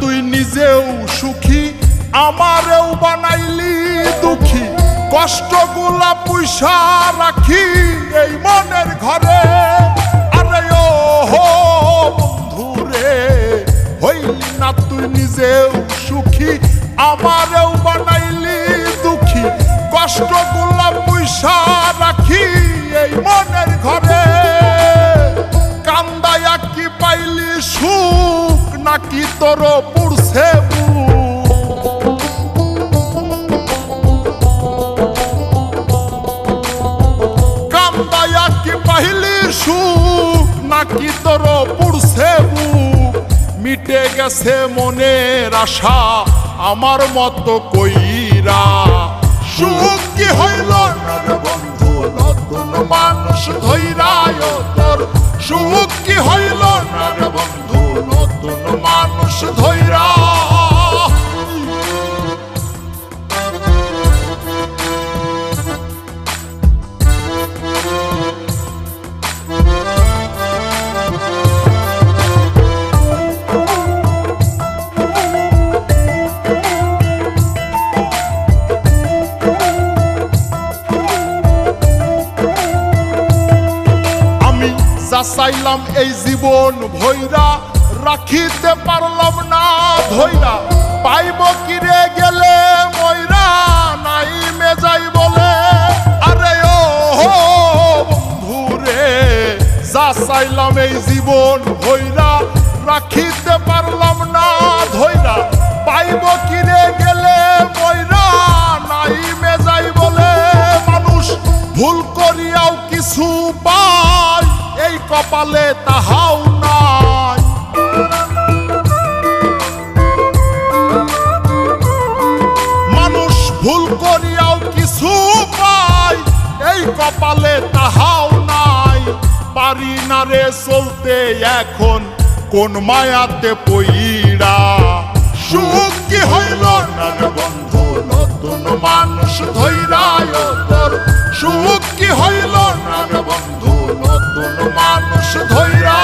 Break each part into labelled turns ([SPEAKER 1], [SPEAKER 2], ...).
[SPEAKER 1] তুই নিজেও সুখী, আমারেও বানাইলি দুঃখী। কষ্টগুলা পয়সা রাখি এই মনের ঘরে। আরে ও হো বন্ধু রে, হইলি না তুই নিজেও সুখী, আমারেও বানাইলি দুঃখী। কষ্টগুলা নাকি তোর বুক? কান্দায়া কি পাইলি সুখ? নাকি তোর বুক মিটে গেছে মনের আশা, আমার মতো কইরা। সুখ কি হইল? না যা এই জীবন ভৈরা, রাখিতে পারলাম না ধৈরা পাইব কিরে গেলে ময়রা, নাই মেজাই বলে। আরে ও হো, বন্ধু রে, যা চাইলাম এই জীবন ভৈরা, রাখিতে পারলাম না ধৈরা পাইব কিরে গেলে ময়রা, নাই মেজাই বলে। মানুষ, ভুল করিয়াও কিছু এই কপালে তাহাও মানুষ ভুল করিয়াও কিছু পারি না রে চলতে এখন, কোন মায়াতে পইরা সুখ হইল না নতুন মানুষ ধৈরায় তোর হইল বংশ ধৈরা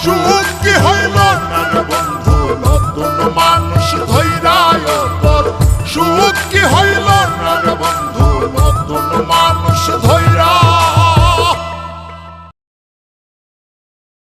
[SPEAKER 1] সুখ হইল বন্ধু নতুন মানুষ ধৈরা হইল